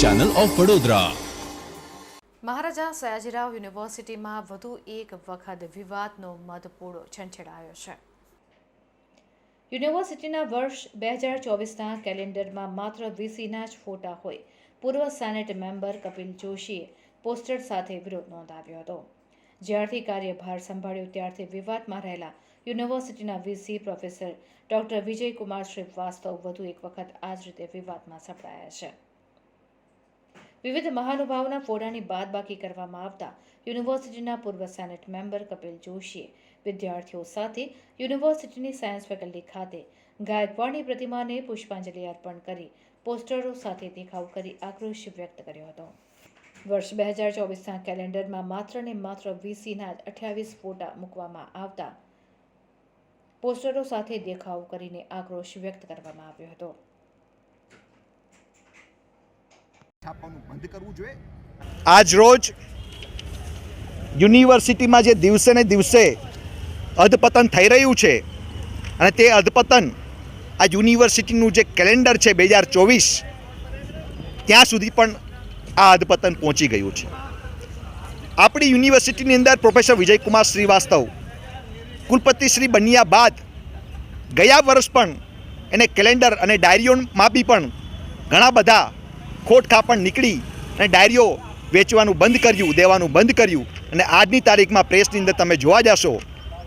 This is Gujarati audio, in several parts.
ચેનલ ઓફ વડોદરા મહારાજા સયાજીરાવ યુનિવર્સિટીમાં વધુ એક વખત વિવાદનો મધપૂડો છંછેડાયો છે. યુનિવર્સિટીના વર્ષ બે હજાર ચોવીસના કેલેન્ડરમાં માત્ર વીસીના જ ફોટા હોય. પૂર્વ સેનેટ મેમ્બર કપિલ જોશીએ પોસ્ટર સાથે વિરોધ નોંધાવ્યો હતો. જ્યારથી કાર્યભાર સંભાળ્યો, ત્યારથી વિવાદમાં રહેલા યુનિવર્સિટીના VC professor doctor Vijaykumar Srivastava વધુ એક વખત આ જ રીતે વિવાદમાં સપડાયા છે. વિવિધ મહાનુભાવોના ફોટાની બાદબાકી કરવામાં આવતા યુનિવર્સિટીના પૂર્વ સેનેટ મેમ્બર કપિલ જોશીએ વિદ્યાર્થીઓ સાથે યુનિવર્સિટીની સાયન્સ ફેકલ્ટી ખાતે ગાયકવાડની પ્રતિમાને પુષ્પાંજલિ અર્પણ કરી પોસ્ટરો સાથે દેખાવ કરી આક્રોશ વ્યક્ત કર્યો હતો. વર્ષ બે હજાર ચોવીસના કેલેન્ડરમાં માત્ર ને માત્ર વીસીના અઠ્યાવીસ ફોટા મૂકવામાં આવતા પોસ્ટરો સાથે દેખાવ કરીને આક્રોશ વ્યક્ત કરવામાં આવ્યો હતો. છાપવાનું બંધ કરવું જોઈએ? આજ રોજ યુનિવર્સિટીમાં જે દિવસે ને દિવસે અધપતન થઈ રહ્યું છે અને તે અધપતન આ યુનિવર્સિટીનું જે કેલેન્ડર છે બે હજાર ચોવીસ ત્યાં સુધી પણ આ અધપતન પહોંચી ગયું છે. આપણી યુનિવર્સિટીની અંદર પ્રોફેસર વિજયકુમાર શ્રીવાસ્તવ કુલપતિ શ્રી બન્યા બાદ ગયા વર્ષ પણ એને કેલેન્ડર અને ડાયરીઓમાં બી પણ ઘણા બધા ખોટખાપણ નીકળી અને ડાયરીઓ વેચવાનું બંધ કર્યું, દેવાનું બંધ કર્યું. અને આજની તારીખમાં પ્રેસની અંદર તમે જોવા જશો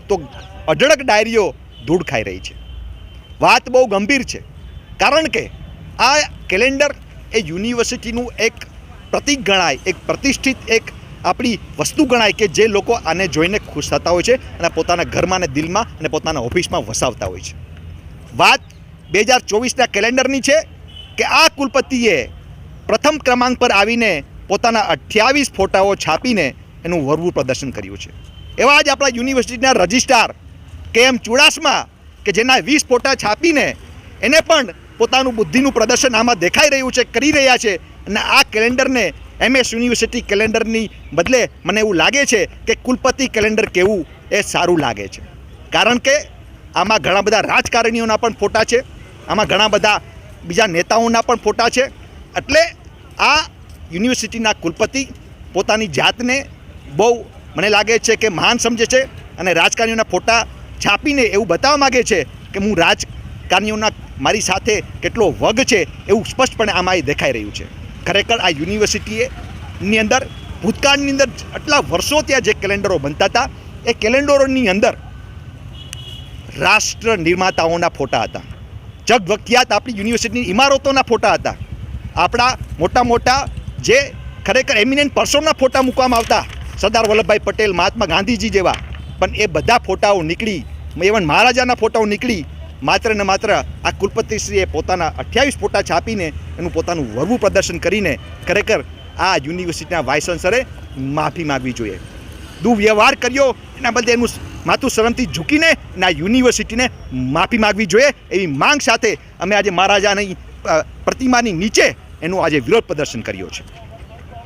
તો અઢળક ડાયરીઓ ધૂળ ખાઈ રહી છે. વાત બહુ ગંભીર છે. કારણ કે આ કેલેન્ડર એ યુનિવર્સિટીનું એક પ્રતિક ગણાય, એક પ્રતિષ્ઠિત એક આપણી વસ્તુ ગણાય કે જે લોકો આને જોઈને ખુશ થતા હોય છે અને પોતાના ઘરમાં અને દિલમાં અને પોતાના ઓફિસમાં વસાવતા હોય છે. વાત બે હજાર ચોવીસના કેલેન્ડરની છે કે આ કુલપતિએ પ્રથમ ક્રમાંક પર આવીને પોતાના અઠ્યાવીસ ફોટાઓ છાપીને એનું વરવું પ્રદર્શન કર્યું છે. એવા જ આપણા યુનિવર્સિટીના રજિસ્ટ્રાર કે એમ ચુડાસમા કે જેના વીસ ફોટા છાપીને એને પણ પોતાનું બુદ્ધિનું પ્રદર્શન આમાં દેખાઈ રહ્યું છે, કરી રહ્યા છે. અને આ કેલેન્ડરને એમએસ યુનિવર્સિટી કેલેન્ડરની બદલે મને એવું લાગે છે કે કુલપતિ કેલેન્ડર કેવું એ સારું લાગે છે. કારણ કે આમાં ઘણા બધા રાજકારણીઓના પણ ફોટા છે, આમાં ઘણા બધા બીજા નેતાઓના પણ ફોટા છે. એટલે આ યુનિવર્સિટીના કુલપતિ પોતાની જાતને બહુ મને લાગે છે કે મહાન સમજે છે અને રાજકારણીઓના ફોટા છાપીને એવું બતાવવા માગે છે કે હું રાજકારણીઓના મારી સાથે કેટલો વગ છે એવું સ્પષ્ટપણે આમાં દેખાઈ રહ્યું છે. ખરેખર આ યુનિવર્સિટીએ ની અંદર, ભૂતકાળની અંદર આટલા વર્ષો ત્યાં જે કેલેન્ડરો બનતા હતા, એ કેલેન્ડરોની અંદર રાષ્ટ્ર નિર્માતાઓના ફોટા હતા. જગવખ્યાત આપણી યુનિવર્સિટીની ઇમારતોના ફોટા હતા. આપણા મોટા મોટા જે ખરેખર એમિનેન્ટ પર્સનના ફોટા મૂકવામાં આવતા, સરદાર વલ્લભભાઈ પટેલ, મહાત્મા ગાંધીજી જેવા. પણ એ બધા ફોટાઓ નીકળી, એવન મહારાજાના ફોટાઓ નીકળી માત્ર ને માત્ર આ કુલપતિશ્રીએ પોતાના અઠ્યાવીસ ફોટા છાપીને એનું પોતાનું વરવું પ્રદર્શન કરીને ખરેખર આ યુનિવર્સિટીના વાઇસ ચાન્સલરે માફી માગવી જોઈએ. દુર્વ્યવહાર કર્યો, એના બદલે એનું માથું શરમથી ઝૂકીને આ યુનિવર્સિટીને માફી માગવી જોઈએ એવી માંગ સાથે અમે આજે મહારાજાની પ્રતિમાની નીચે એનું આજે વિરોધ પ્રદર્શન કર્યો છે.